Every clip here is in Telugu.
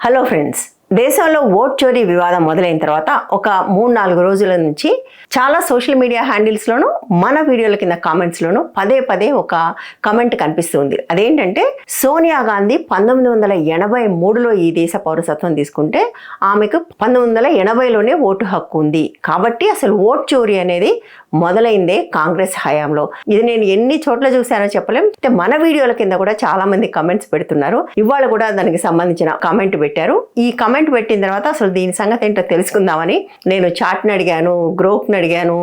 హలో ఫ్రెండ్స్ దేశంలో ఓట్ చోరీ వివాదం మొదలైన తర్వాత ఒక మూడు నాలుగు రోజుల నుంచి చాలా సోషల్ మీడియా హ్యాండిల్స్లోనూ మన వీడియోల కింద కామెంట్స్లోనూ పదే పదే ఒక కమెంట్ కనిపిస్తుంది అదేంటంటే సోనియా గాంధీ పంతొమ్మిది వందల ఎనభై మూడులో ఈ దేశ పౌరసత్వం తీసుకుంటే ఆమెకు పంతొమ్మిది వందల ఎనభైలోనే ఓటు హక్కు ఉంది. కాబట్టి అసలు ఓట్ చోరీ అనేది మొదలైందే కాంగ్రెస్ హయాంలో. ఇది నేను ఎన్ని చోట్ల చూశానో చెప్పలేం. అంటే మన వీడియోల కింద కూడా చాలా మంది కమెంట్స్ పెడుతున్నారు. ఇవాళ కూడా దానికి సంబంధించిన కామెంట్ పెట్టారు. ఈ కమెంట్ పెట్టిన తర్వాత అసలు దీని సంగతి ఏంటో తెలుసుకుందామని నేను చాట్ని అడిగాను గ్రోప్ని అడిగాను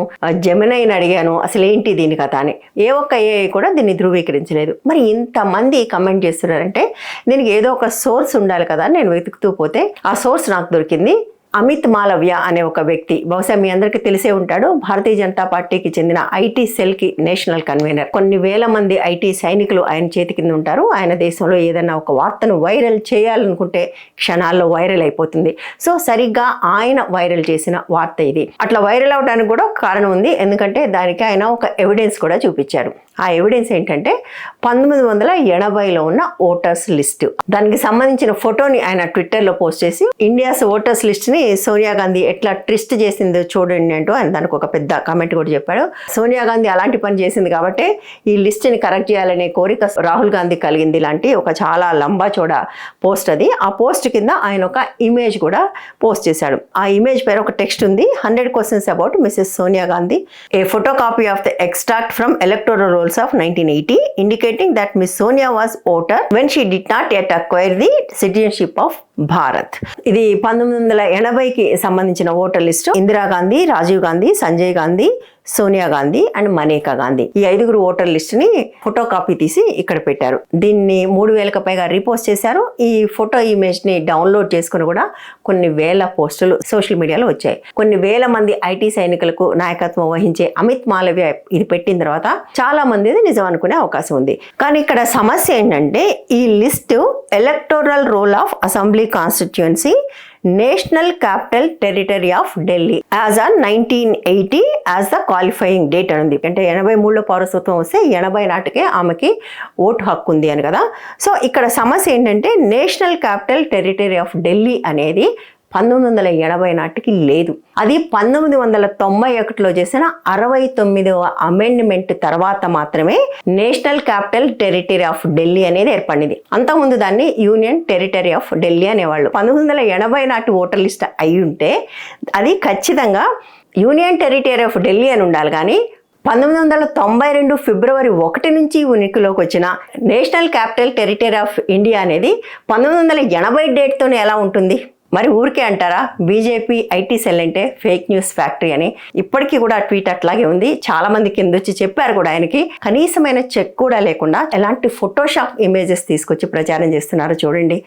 జమినైని అడిగాను. అసలు ఏంటి దీని కథ అని. ఏ ఒక్క ఏ కూడా దీన్ని ధృవీకరించలేదు. మరి ఇంతమంది కమెంట్ చేస్తున్నారంటే దీనికి ఏదో ఒక సోర్స్ ఉండాలి కదా అని నేను వెతుకుతూ పోతే ఆ సోర్స్ నాకు దొరికింది. అమిత్ మాలవ్య అనే ఒక వ్యక్తి. బహుశా మీ అందరికీ తెలిసే ఉంటాడు. భారతీయ జనతా పార్టీకి చెందిన ఐటీ సెల్కి నేషనల్ కన్వీనర్. కొన్ని వేల మంది ఐటీ సైనికులు ఆయన చేతి కింద ఉంటారు. ఆయన దేశంలో ఏదైనా ఒక వార్తను వైరల్ చేయాలనుకుంటే క్షణాల్లో వైరల్ అయిపోతుంది. సో సరిగ్గా ఆయన వైరల్ చేసిన వార్త ఇది. అట్లా వైరల్ అవడానికి కూడా ఒక కారణం ఉంది. ఎందుకంటే దానికి ఆయన ఒక ఎవిడెన్స్ కూడా చూపించారు. ఆ ఎవిడెన్స్ ఏంటంటే పంతొమ్మిది వందల ఎనభైలో ఉన్న ఓటర్స్ లిస్ట్. దానికి సంబంధించిన ఫోటోని ఆయన ట్విట్టర్లో పోస్ట్ చేసి ఇండియాస్ ఓటర్స్ లిస్ట్ని సోనియా గాంధీ ఎట్లా ట్రిస్ట్ చేసిందో చూడండి అంటూ ఆయన దానికి ఒక పెద్ద కామెంట్ కూడా చెప్పాడు. సోనియా గాంధీ అలాంటి పని చేసింది కాబట్టి ఈ లిస్ట్ని కరెక్ట్ చేయాలనే కోరిక రాహుల్ గాంధీ కలిగింది లాంటి ఒక చాలా లంబా చోడ పోస్ట్ అది. ఆ పోస్ట్ కింద ఆయన ఒక ఇమేజ్ కూడా పోస్ట్ చేశాడు. ఆ ఇమేజ్ పైన ఒక టెక్స్ట్ ఉంది. Hundred questions about Mrs Sonia Gandhi. A photo copy of the extract from electoral rolls of nineteen eighty indicating that Miss Sonia was voter when she did not yet acquire the citizenship of Bharat. ఇది పంతొమ్మిది వందల ఎనభైకి సంబంధించిన voter list. Indira Gandhi Rajiv Gandhi Sanjay Gandhi Sonia Gandhi and Maneka Gandhi. ఈ ఐదుగురు ఓటర్ లిస్ట్ని ఫోటో కాపీ తీసి ఇక్కడ పెట్టారు. దీన్ని మూడు వేలకు పైగా రీపోస్ట్ చేశారు. ఈ ఫోటో ఇమేజ్ని డౌన్లోడ్ చేసుకుని కూడా కొన్ని వేల పోస్టులు సోషల్ మీడియాలో వచ్చాయి. కొన్ని వేల మంది ఐటీ సైనికులకు నాయకత్వం వహించే అమిత్ మాలవ్య ఇది పెట్టిన తర్వాత చాలా మంది నిజం అనుకునే అవకాశం ఉంది. కానీ ఇక్కడ సమస్య ఏంటంటే ఈ list electoral roll of assembly constituency national capital territory of Delhi. As on nineteen eighty as the qualifying date అని ఉంది అంటే ఎనభై మూడులో పౌరసత్వం వస్తే ఎనభై నాటికే ఆమెకి ఓటు హక్కు ఉంది అని కదా. సో ఇక్కడ సమస్య ఏంటంటే national capital territory of Delhi అనేది పంతొమ్మిది వందల ఎనభై నాటికి లేదు. అది పంతొమ్మిది వందల తొంభై ఒకటిలో చేసిన అరవై తొమ్మిదవ అమెండ్మెంట్ తర్వాత మాత్రమే national capital territory of Delhi అనేది ఏర్పడింది. అంతకుముందు దాన్ని యూనియన్ టెరిటరీ ఆఫ్ ఢిల్లీ అనేవాళ్ళు. పంతొమ్మిది వందల ఎనభై నాటి ఓటర్ లిస్ట్ అయి ఉంటే అది ఖచ్చితంగా యూనియన్ టెరిటరీ ఆఫ్ ఢిల్లీ అని ఉండాలి. కానీ పంతొమ్మిది వందల తొంభై రెండు ఫిబ్రవరి ఒకటి నుంచి ఉనికిలోకి వచ్చిన national capital territory of India అనేది పంతొమ్మిది వందల ఎనభై డేట్తోనే ఎలా ఉంటుంది? మరి ఊరికే అంటారా బీజేపీ ఐటీ సెల్ అంటే ఫేక్ న్యూస్ ఫ్యాక్టరీ అని. ఇప్పటికీ కూడా ట్వీట్ అట్లాగే ఉంది. చాలా మంది కింద వచ్చి చెప్పారు కూడా ఆయనకి. కనీసమైన చెక్ కూడా లేకుండా ఎలాంటి ఫోటోషాప్ ఇమేజెస్ తీసుకొచ్చి ప్రచారం చేస్తున్నారు చూడండి.